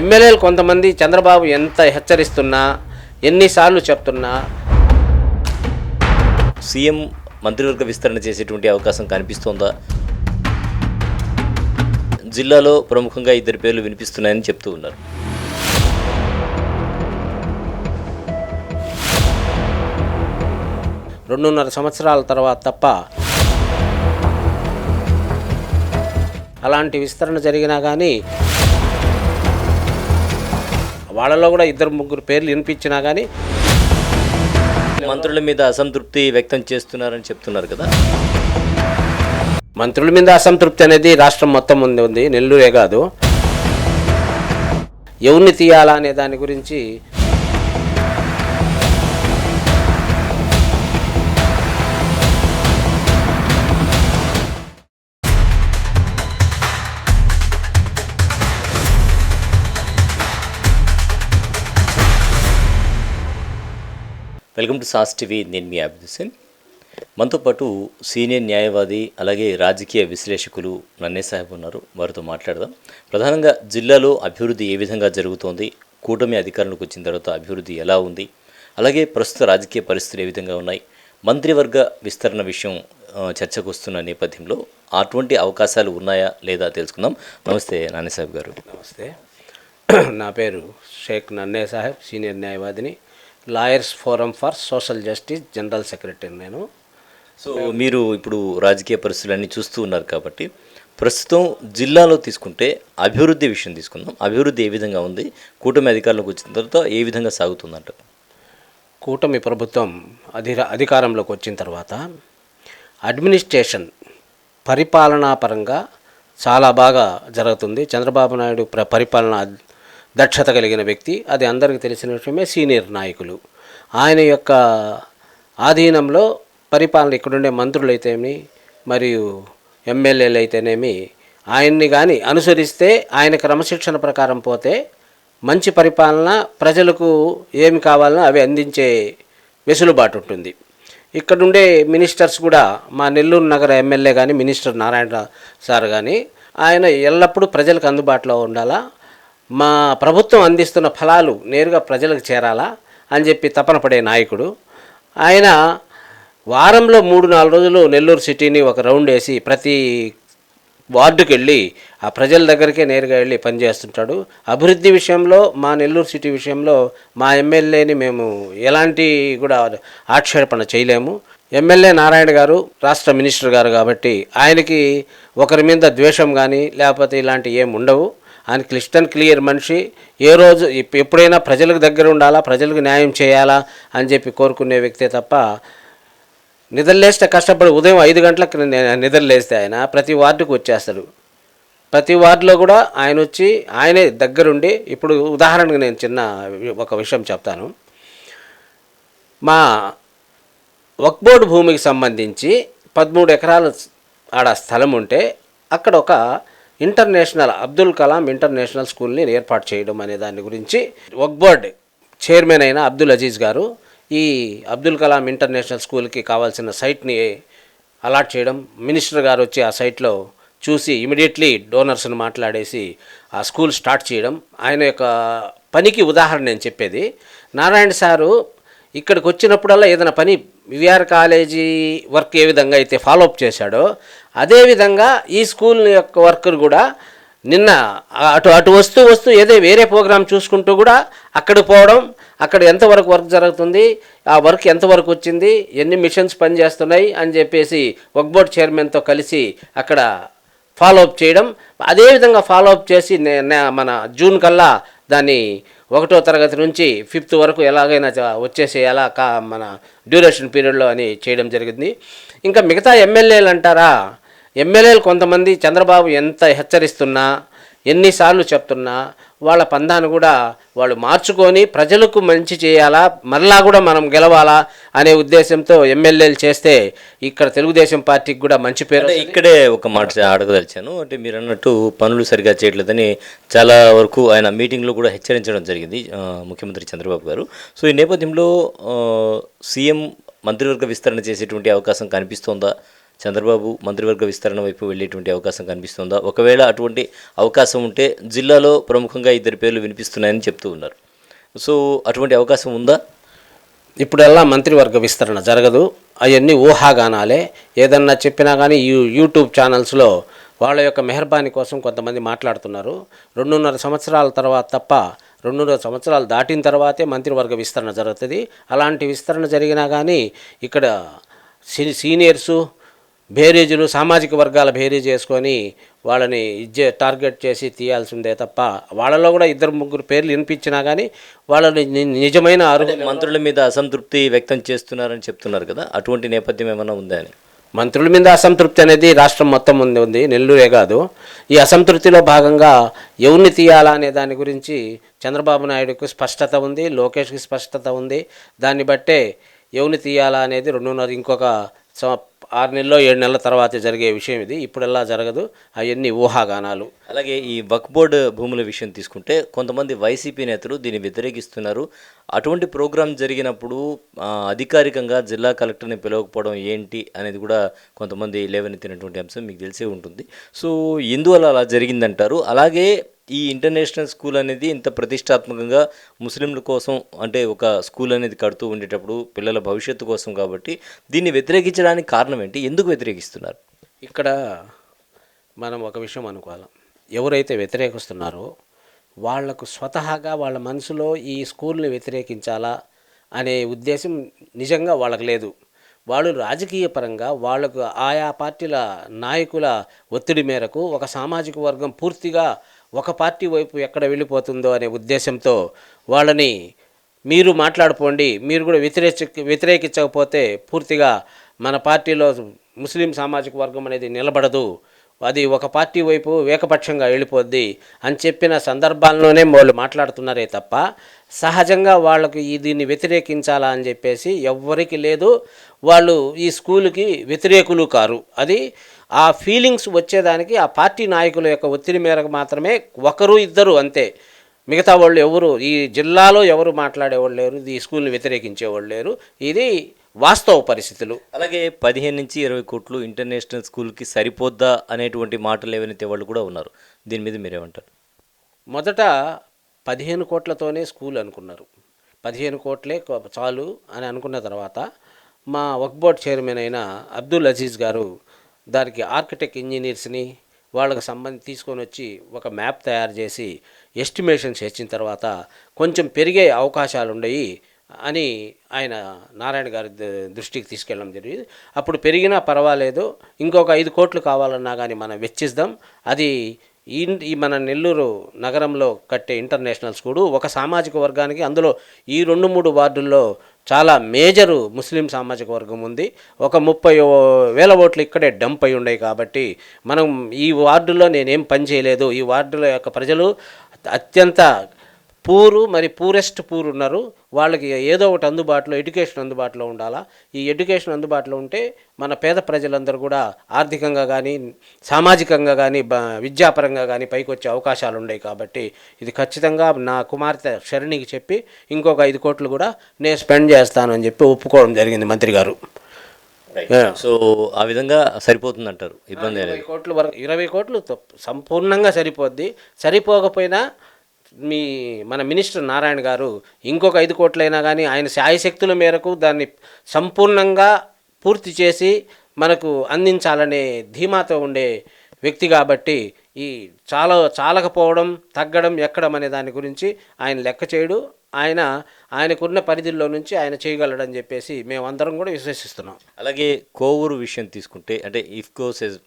ఎమ్మెల్యేలు కొంతమంది చంద్రబాబు ఎంత హెచ్చరిస్తున్నా ఎన్నిసార్లు చెప్తున్నా. సీఎం మంత్రివర్గ విస్తరణ చేసేటువంటి అవకాశం కనిపిస్తోందా? జిల్లాలో ప్రముఖంగా ఇద్దరు పేర్లు వినిపిస్తున్నాయని చెప్తూ ఉన్నారు. రెండున్నర సంవత్సరాల తర్వాత తప్ప అలాంటి విస్తరణ జరిగినా కానీ వాళ్ళలో కూడా ఇద్దరు ముగ్గురు పేర్లు వినిపించినా కానీ మంత్రుల మీద అసంతృప్తి వ్యక్తం చేస్తున్నారని చెప్తున్నారు కదా. మంత్రుల మీద అసంతృప్తి అనేది రాష్ట్రం మొత్తం ఉంది ఉంది నెల్లూరే కాదు. ఎవరిని తీయాలా అనే దాని గురించి వెల్కమ్ టు సాస్ టీవీ నేను మీ అభిదుసేన్ మనతో పాటు సీనియర్ న్యాయవాది అలాగే రాజకీయ విశ్లేషకులు నన్నే సాహెబ్ ఉన్నారు. వారితో మాట్లాడదాం. ప్రధానంగా జిల్లాలో అభివృద్ధి ఏ విధంగా జరుగుతోంది? కూటమి అధికారంలోకి వచ్చిన తర్వాత అభివృద్ధి ఎలా ఉంది? అలాగే ప్రస్తుత రాజకీయ పరిస్థితులు ఏ విధంగా ఉన్నాయి? మంత్రివర్గ విస్తరణ విషయం చర్చకు వస్తున్న నేపథ్యంలో అటువంటి అవకాశాలు ఉన్నాయా లేదా తెలుసుకుందాం. నమస్తే నాన్నే సాహెబ్ గారు. నమస్తే. నా పేరు Shaik Nanne Saheb senior న్యాయవాదిని. Lawyers forum for social justice general secretary నేను. సో మీరు ఇప్పుడు రాజకీయ పరిస్థితులన్నీ చూస్తూ ఉన్నారు కాబట్టి ప్రస్తుతం జిల్లాలో తీసుకుంటే అభివృద్ధి విషయం తీసుకుందాం. అభివృద్ధి ఏ విధంగా ఉంది? కూటమి అధికారంలోకి వచ్చిన తర్వాత ఏ విధంగా సాగుతుందంట? కూటమి ప్రభుత్వం అధిర అధికారంలోకి వచ్చిన తర్వాత అడ్మినిస్ట్రేషన్ పరిపాలనా పరంగా చాలా బాగా జరుగుతుంది. చంద్రబాబు నాయుడు ప్ర పరిపాలన దక్షత కలిగిన వ్యక్తి అది అందరికీ తెలిసిన విషయమే సీనియర్ నాయకులు. ఆయన యొక్క ఆధీనంలో పరిపాలన ఇక్కడుండే మంత్రులు అయితేమి మరియు ఎమ్మెల్యేలు అయితేనేమి ఆయన్ని కానీ అనుసరిస్తే ఆయన క్రమశిక్షణ ప్రకారం పోతే మంచి పరిపాలన ప్రజలకు ఏమి కావాలనో అవి అందించే వెసులుబాటు ఉంటుంది. ఇక్కడుండే మినిస్టర్స్ కూడా మా నెల్లూరు నగర ఎమ్మెల్యే కానీ మినిస్టర్ నారాయణ సార్ కానీ ఆయన ఎల్లప్పుడూ ప్రజలకు అందుబాటులో ఉండాలా? మా ప్రభుత్వం అందిస్తున్న ఫలాలు నేరుగా ప్రజలకు చేరాలా అని చెప్పి తపన పడే నాయకుడు. ఆయన వారంలో మూడు నాలుగు రోజులు నెల్లూరు సిటీని ఒక రౌండ్ వేసి ప్రతి వార్డుకి వెళ్ళి ఆ ప్రజల దగ్గరికే నేరుగా వెళ్ళి పనిచేస్తుంటాడు. అభివృద్ధి విషయంలో మా నెల్లూరు సిటీ విషయంలో మా ఎమ్మెల్యేని మేము ఎలాంటి కూడా ఆక్షేపణ చేయలేము. ఎమ్మెల్యే నారాయణ గారు రాష్ట్ర మినిస్టర్ గారు కాబట్టి ఆయనకి ఒకరి మీద ద్వేషం కానీ లేకపోతే ఇలాంటి ఏం ఉండవు. ఆయన క్లిస్టన్ క్లియర్ మనిషి. ఏ రోజు ఎప్పుడైనా ప్రజలకు దగ్గర ఉండాలా ప్రజలకు న్యాయం చేయాలా అని చెప్పి కోరుకునే వ్యక్తే తప్ప నిద్రలేస్తే కష్టపడి ఉదయం ఐదు గంటలకు నిద్రలేస్తే ఆయన ప్రతి వార్డుకు వచ్చేస్తాడు. ప్రతి వార్డులో కూడా ఆయన వచ్చి ఆయనే దగ్గరుండి ఇప్పుడు ఉదాహరణకు నేను చిన్న ఒక విషయం చెప్తాను. మా వక్ బోర్డు భూమికి సంబంధించి పదమూడు ఎకరాల ఆడ స్థలం ఉంటే అక్కడ ఒక ఇంటర్నేషనల్ అబ్దుల్ కలాం ఇంటర్నేషనల్ స్కూల్ని ఏర్పాటు చేయడం అనే దాని గురించి వక్బోర్డ్ చైర్మన్ అయిన అబ్దుల్ అజీజ్ గారు ఈ అబ్దుల్ కలాం ఇంటర్నేషనల్ స్కూల్కి కావాల్సిన సైట్ని అలాట్ చేయడం మినిస్టర్ గారు వచ్చి ఆ సైట్లో చూసి ఇమీడియట్లీ డోనర్స్ని మాట్లాడేసి ఆ స్కూల్ స్టార్ట్ చేయడం ఆయన యొక్క పనికి ఉదాహరణ నేను చెప్పేది. నారాయణ సారు ఇక్కడికి వచ్చినప్పుడల్లా ఏదైనా పని విఆర్ కాలేజీ వర్క్ ఏ విధంగా అయితే ఫాలోఅప్ చేశాడో అదేవిధంగా ఈ స్కూల్ యొక్క వర్క్ కూడా నిన్న అటు అటు వస్తూ వస్తూ ఏదో వేరే ప్రోగ్రాం చూసుకుంటూ కూడా అక్కడికి పోవడం అక్కడ ఎంతవరకు వర్క్ జరుగుతుంది ఆ వర్క్ ఎంతవరకు వచ్చింది ఎన్ని మిషన్స్ పనిచేస్తున్నాయి అని చెప్పేసి వర్క్ బోర్డ్ చైర్మన్తో కలిసి అక్కడ ఫాలోఅప్ చేయడం అదేవిధంగా ఫాలోఅప్ చేసి మన జూన్ కల్లా దాన్ని ఒకటో తరగతి నుంచి ఫిఫ్త్ వరకు ఎలాగైనా వచ్చేసేయాలా కా మన డ్యూరేషన్ పీరియడ్లో అని చేయడం జరిగింది. ఇంకా మిగతా ఎమ్మెల్యేలు అంటారా? ఎమ్మెల్యేలు కొంతమంది చంద్రబాబు ఎంత హెచ్చరిస్తున్నా ఎన్నిసార్లు చెప్తున్నా వాళ్ళ పందాను కూడా వాళ్ళు మార్చుకొని ప్రజలకు మంచి చేయాలా? మరలా కూడా మనం గెలవాలా? అనే ఉద్దేశంతో ఎమ్మెల్యేలు చేస్తే ఇక్కడ తెలుగుదేశం పార్టీకి కూడా మంచి పేరు ఇక్కడే ఒక మాట అడగదలిచాను. అంటే మీరు అన్నట్టు పనులు సరిగా చేయట్లేదని చాలా వరకు ఆయన మీటింగ్లో కూడా హెచ్చరించడం జరిగింది ముఖ్యమంత్రి చంద్రబాబు గారు. సో ఈ నేపథ్యంలో సీఎం మంత్రివర్గ విస్తరణ చేసేటువంటి అవకాశం కనిపిస్తోందా? చంద్రబాబు మంత్రివర్గ విస్తరణ వైపు వెళ్ళేటువంటి అవకాశం కనిపిస్తుందా? ఒకవేళ అటువంటి అవకాశం ఉంటే జిల్లాలో ప్రముఖంగా ఇద్దరు పేర్లు వినిపిస్తున్నాయని చెప్తూ ఉన్నారు. సో అటువంటి అవకాశం ఉందా? ఇప్పుడల్లా మంత్రివర్గ విస్తరణ జరగదు. అవన్నీ ఊహాగానాలే. ఏదన్నా చెప్పినా కానీ యూ యూట్యూబ్ ఛానల్స్లో వాళ్ళ యొక్క మెహర్బానీ కోసం కొంతమంది మాట్లాడుతున్నారు. రెండున్నర సంవత్సరాల తర్వాత తప్ప రెండున్నర సంవత్సరాలు దాటిన తర్వాతే మంత్రివర్గ విస్తరణ జరుగుతుంది. అలాంటి విస్తరణ జరిగినా కానీ ఇక్కడ సీనియర్సు బేరీజులు సామాజిక వర్గాల బేరీజ్ చేసుకొని వాళ్ళని ఇచ్చే టార్గెట్ చేసి తీయాల్సిందే తప్ప వాళ్ళలో కూడా ఇద్దరు ముగ్గురు పేర్లు వినిపించినా కానీ వాళ్ళని నిజమైన అర్హులు మంత్రుల మీద అసంతృప్తి వ్యక్తం చేస్తున్నారని చెప్తున్నారు కదా? అటువంటి నేపథ్యం ఏమైనా ఉందా అని? మంత్రుల మీద అసంతృప్తి అనేది రాష్ట్రం మొత్తం ఉంది ఉంది. నెల్లూరే కాదు. ఈ అసంతృప్తిలో భాగంగా ఎవరిని తీయాలా అనే దాని గురించి చంద్రబాబు నాయుడుకు స్పష్టత ఉంది లోకేష్కి స్పష్టత ఉంది. దాన్ని బట్టే ఎవరిని తీయాలా అనేది రెండున్నర ఇంకొక ఆరు నెలలో ఏడు నెలల తర్వాత జరిగే విషయం ఇది. ఇప్పుడల్లా జరగదు. అవన్నీ ఊహాగానాలు. అలాగే ఈ వక్ బోర్డు భూముల విషయం తీసుకుంటే కొంతమంది వైసీపీ నేతలు దీన్ని వ్యతిరేకిస్తున్నారు. అటువంటి ప్రోగ్రాం జరిగినప్పుడు అధికారికంగా జిల్లా కలెక్టర్ని పిలవకపోవడం ఏంటి అనేది కూడా కొంతమంది లేవనెత్తినటువంటి అంశం మీకు తెలిసే ఉంటుంది. సో ఎందువల్ల అలా జరిగిందంటారు. అలాగే ఈ ఇంటర్నేషనల్ స్కూల్ అనేది ఇంత ప్రతిష్టాత్మకంగా ముస్లింల కోసం అంటే ఒక స్కూల్ అనేది కడుతూ ఉండేటప్పుడు పిల్లల భవిష్యత్తు కోసం కాబట్టి దీన్ని వ్యతిరేకించడానికి కారణం ఏంటి? ఎందుకు వ్యతిరేకిస్తున్నారు? ఇక్కడ మనం ఒక విషయం అనుకోవాలి. ఎవరైతే వ్యతిరేకిస్తున్నారో వాళ్ళకు స్వతహాగా వాళ్ళ మనసులో ఈ స్కూల్ని వ్యతిరేకించాలా అనే ఉద్దేశం నిజంగా వాళ్ళకి లేదు. వాళ్ళు రాజకీయ పరంగా వాళ్ళకు ఆయా పార్టీల నాయకుల ఒత్తిడి మేరకు ఒక సామాజిక వర్గం పూర్తిగా ఒక పార్టీ వైపు ఎక్కడ వెళ్ళిపోతుందో అనే ఉద్దేశంతో వాళ్ళని మీరు మాట్లాడుకోండి మీరు కూడా వ్యతిరేక వ్యతిరేకించకపోతే పూర్తిగా మన పార్టీలో ముస్లిం సామాజిక వర్గం అనేది నిలబడదు. అది ఒక పార్టీ వైపు ఏకపక్షంగా వెళ్ళిపోద్ది అని చెప్పిన సందర్భాల్లోనే వాళ్ళు మాట్లాడుతున్నారే తప్ప సహజంగా వాళ్ళకు ఈ దీన్ని వ్యతిరేకించాలా అని చెప్పేసి ఎవ్వరికి లేదు. వాళ్ళు ఈ స్కూల్కి వ్యతిరేకులు కారు. అది ఆ ఫీలింగ్స్ వచ్చేదానికి ఆ పార్టీ నాయకుల యొక్క ఒత్తిడి మేరకు మాత్రమే ఒకరు ఇద్దరు అంతే. మిగతా వాళ్ళు ఎవరు ఈ జిల్లాలో ఎవరు మాట్లాడేవాళ్ళు లేరు ఈ స్కూల్ని వ్యతిరేకించేవాళ్ళు లేరు. ఇది వాస్తవ పరిస్థితులు. అలాగే పదిహేను నుంచి ఇరవై కోట్లు ఇంటర్నేషనల్ స్కూల్కి సరిపోద్దా అనేటువంటి మాటలు ఏవైతే వాళ్ళు కూడా ఉన్నారు దీని మీద మీరేమంటారు? మొదట పదిహేను కోట్లతోనే స్కూల్ అనుకున్నారు. పదిహేను కోట్లే చాలు అని అనుకున్న తర్వాత మా వక్ బోర్డ్ చైర్మన్ అయిన అబ్దుల్ అజీజ్ గారు దానికి ఆర్కిటెక్ట్ ఇంజనీర్స్ని వాళ్ళకి సంబంధించి తీసుకొని వచ్చి ఒక మ్యాప్ తయారు చేసి ఎస్టిమేషన్స్ ఇచ్చిన తర్వాత కొంచెం పెరిగే అవకాశాలు ఉన్నాయి అని ఆయన నారాయణ గారి ద- దృష్టికి తీసుకెళ్ళడం జరిగింది. అప్పుడు పెరిగినా పర్వాలేదు. ఇంకొక ఐదు కోట్లు కావాలన్నా కానీ మనం వెచ్చిద్దాం అది ఈ ఈ మన నెల్లూరు నగరంలో కట్టే ఇంటర్నేషనల్ స్కూలు ఒక సామాజిక వర్గానికి అందులో ఈ రెండు మూడు వార్డుల్లో చాలా మేజరు ముస్లిం సామాజిక వర్గం ఉంది. ఒక ముప్పై వేల ఓట్లు ఇక్కడే డంప్ అయి ఉన్నాయి కాబట్టి మనం ఈ వార్డులో నేనేం పని చేయలేదు. ఈ వార్డుల యొక్క ప్రజలు అత్యంత పూరు మరి పూరెస్ట్ పూర్ ఉన్నారు. వాళ్ళకి ఏదో ఒకటి అందుబాటులో ఎడ్యుకేషన్ అందుబాటులో ఉండాలా. ఈ ఎడ్యుకేషన్ అందుబాటులో ఉంటే మన పేద ప్రజలందరూ కూడా ఆర్థికంగా కానీ సామాజికంగా కానీ బ విద్యాపరంగా కానీ పైకి వచ్చే అవకాశాలు ఉన్నాయి కాబట్టి ఇది ఖచ్చితంగా నా కుమార్తె శరణికి చెప్పి ఇంకొక ఐదు కోట్లు కూడా నేను స్పెండ్ చేస్తాను అని చెప్పి ఒప్పుకోవడం జరిగింది మంత్రి గారు. సో ఆ. విధంగా సరిపోతుందంటారు ఇబ్బంది లేదు ఇరవై కోట్ల వరకు ఇరవై కోట్లు సంపూర్ణంగా సరిపోద్ది. సరిపోకపోయినా మీ మన మినిస్టర్ నారాయణ గారు ఇంకొక ఐదు కోట్లైనా కానీ ఆయన శాయశక్తుల మేరకు దాన్ని సంపూర్ణంగా పూర్తి చేసి మనకు అందించాలనే ధీమాతో ఉండే వ్యక్తి కాబట్టి ఈ చాలా చాలకపోవడం తగ్గడం ఎక్కడం అనే దాని గురించి ఆయన లెక్క చేయడు. ఆయన ఆయనకున్న పరిధిలో నుంచి ఆయన చేయగలడని చెప్పేసి మేమందరం కూడా విశ్వసిస్తున్నాం. అలాగే కోవూరు విషయం తీసుకుంటే అంటే ఇఫ్కో సెజ్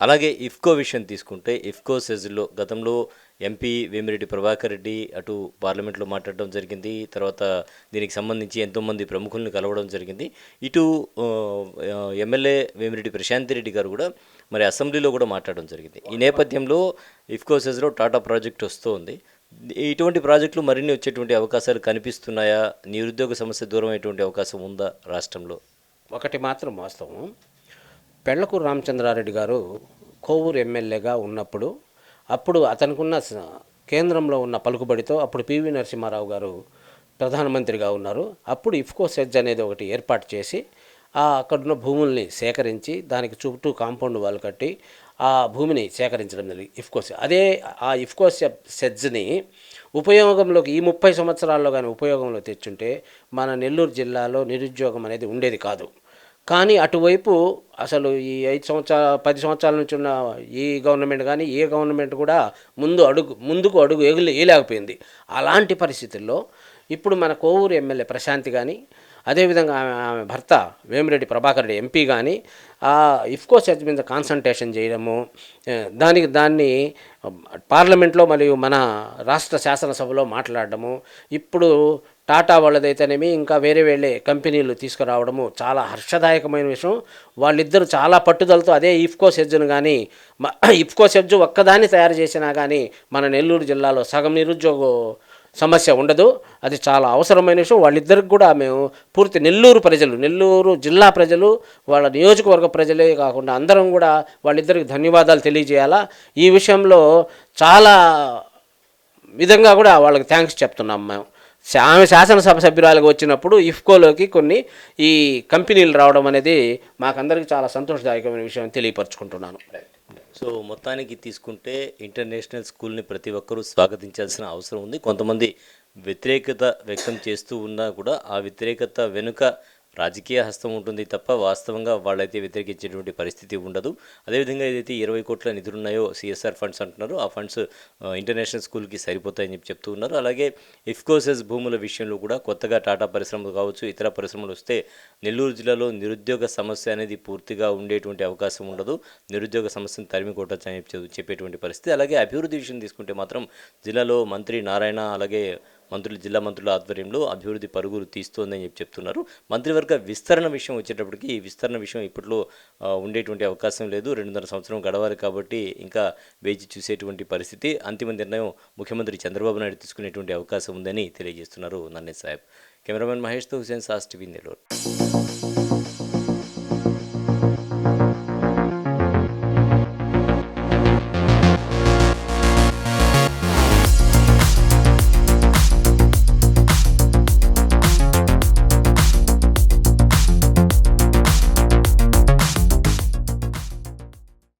అలాగే ఇఫ్కో విషయం తీసుకుంటే ఇఫ్కో సెజ్లో గతంలో ఎంపీ వేమిరెడ్డి ప్రభాకర్ రెడ్డి అటు పార్లమెంట్లో మాట్లాడడం జరిగింది. తర్వాత దీనికి సంబంధించి ఎంతోమంది ప్రముఖుల్ని కలవడం జరిగింది. ఇటు ఎమ్మెల్యే వేమిరెడ్డి ప్రశాంతి రెడ్డి గారు కూడా మరి అసెంబ్లీలో కూడా మాట్లాడడం జరిగింది. ఈ నేపథ్యంలో ఇఫ్కో సెజ్లో టాటా ప్రాజెక్ట్ వస్తూ ఉంది ఇటువంటి ప్రాజెక్టులు మరిన్ని వచ్చేటువంటి అవకాశాలు కనిపిస్తున్నాయా? నిరుద్యోగ సమస్య దూరం అయ్యేటువంటి అవకాశం ఉందా రాష్ట్రంలో? ఒకటి మాత్రం వాస్తవం. పెళ్ళకూరు రామచంద్రారెడ్డి గారు కోవూరు ఎమ్మెల్యేగా ఉన్నప్పుడు అప్పుడు అతనుకున్న కేంద్రంలో ఉన్న పలుకుబడితో అప్పుడు పివి నరసింహారావు గారు ప్రధానమంత్రిగా ఉన్నారు. అప్పుడు ఇఫ్కో సెజ్ అనేది ఒకటి ఏర్పాటు చేసి ఆ అక్కడున్న భూముల్ని సేకరించి దానికి చుట్టూ కాంపౌండ్ వాళ్ళు కట్టి ఆ భూమిని సేకరించడం జరిగింది ఇఫ్కోస్ అదే ఆ ఇఫ్కోస్ సెడ్జ్ని ఉపయోగంలోకి ఈ ముప్పై సంవత్సరాల్లో కానీ ఉపయోగంలో తెచ్చుంటే మన నెల్లూరు జిల్లాలో నిరుద్యోగం అనేది ఉండేది కాదు. కానీ అటువైపు అసలు ఈ ఐదు సంవత్సరాల పది సంవత్సరాల నుంచి ఉన్న ఈ గవర్నమెంట్ కానీ ఏ గవర్నమెంట్ కూడా ముందు అడుగు ముందుకు అడుగు ఎగులు వేయలేకపోయింది. అలాంటి పరిస్థితుల్లో ఇప్పుడు మన కోవూరు ఎమ్మెల్యే ప్రశాంతి కానీ అదేవిధంగా ఆమె ఆమె భర్త వేమిరెడ్డి ప్రభాకర్ రెడ్డి ఎంపీ కానీ ఆ ఇఫ్కో సెర్చ్ మీద కాన్సన్ట్రేషన్ చేయడము దానికి దాన్ని పార్లమెంట్లో మరియు మన రాష్ట్ర శాసనసభలో మాట్లాడడము ఇప్పుడు టాటా వాళ్ళదైతేనేమి ఇంకా వేరే వేరే కంపెనీలు తీసుకురావడము చాలా హర్షదాయకమైన విషయం. వాళ్ళిద్దరూ చాలా పట్టుదలతో అదే ఇఫ్కో సెజ్జును కానీ ఇఫ్కో సెజ్జు ఒక్కదాన్ని తయారు చేసినా కానీ మన నెల్లూరు జిల్లాలో సగం నిరుద్యోగ సమస్య ఉండదు. అది చాలా అవసరమైన విషయం. వాళ్ళిద్దరికి కూడా మేము పూర్తి నెల్లూరు ప్రజలు నెల్లూరు జిల్లా ప్రజలు వాళ్ళ నియోజకవర్గ ప్రజలే కాకుండా అందరం కూడా వాళ్ళిద్దరికి ధన్యవాదాలు తెలియజేయాలా? ఈ విషయంలో చాలా విధంగా కూడా వాళ్ళకి థ్యాంక్స్ చెప్తున్నాం మేము. ఆమె శాసనసభ సభ్యురాలుగా వచ్చినప్పుడు ఇఫ్కోలోకి కొన్ని ఈ కంపెనీలు రావడం అనేది మాకందరికీ చాలా సంతోషదాయకమైన విషయం తెలియపరచుకుంటున్నాను. సో మొత్తానికి తీసుకుంటే ఇంటర్నేషనల్ స్కూల్ని ప్రతి ఒక్కరూ స్వాగతించాల్సిన అవసరం ఉంది. కొంతమంది వ్యతిరేకత వ్యక్తం చేస్తూ ఉన్నా కూడా ఆ వ్యతిరేకత వెనుక రాజకీయ హస్తం ఉంటుంది తప్ప వాస్తవంగా వాళ్ళైతే వ్యతిరేకించేటువంటి పరిస్థితి ఉండదు. అదేవిధంగా ఏదైతే ఇరవై కోట్ల నిధులు ఉన్నాయో సిఎస్ఆర్ ఫండ్స్ అంటున్నారు ఆ ఫండ్స్ ఇంటర్నేషనల్ స్కూల్కి సరిపోతాయని చెప్పి చెప్తూ ఉన్నారు. అలాగే ఇఫ్కోసెస్ భూముల విషయంలో కూడా కొత్తగా టాటా పరిశ్రమలు కావచ్చు ఇతర పరిశ్రమలు వస్తే నెల్లూరు జిల్లాలో నిరుద్యోగ సమస్య అనేది పూర్తిగా ఉండేటువంటి అవకాశం ఉండదు. నిరుద్యోగ సమస్యను తరిమి కొట్టచ్చు అని చెప్పేటువంటి పరిస్థితి. అలాగే అభివృద్ధి విషయం తీసుకుంటే మాత్రం జిల్లాలో మంత్రి నారాయణ అలాగే మంత్రులు జిల్లా మంత్రుల ఆధ్వర్యంలో అభివృద్ధి పరుగులు తీస్తోందని చెప్పి చెప్తున్నారు. మంత్రివర్గ విస్తరణ విషయం వచ్చేటప్పటికి ఈ విస్తరణ విషయం ఇప్పట్లో ఉండేటువంటి అవకాశం లేదు. రెండున్నర సంవత్సరం గడవాలి కాబట్టి ఇంకా వేచి చూసేటువంటి పరిస్థితి. అంతిమ నిర్ణయం ముఖ్యమంత్రి చంద్రబాబు నాయుడు తీసుకునేటువంటి అవకాశం ఉందని తెలియజేస్తున్నారు నన్నే సాహెబ్. కెమెరామెన్ మహేష్తో హుసేన్ సాస్ టీవీ నెల్లూరు.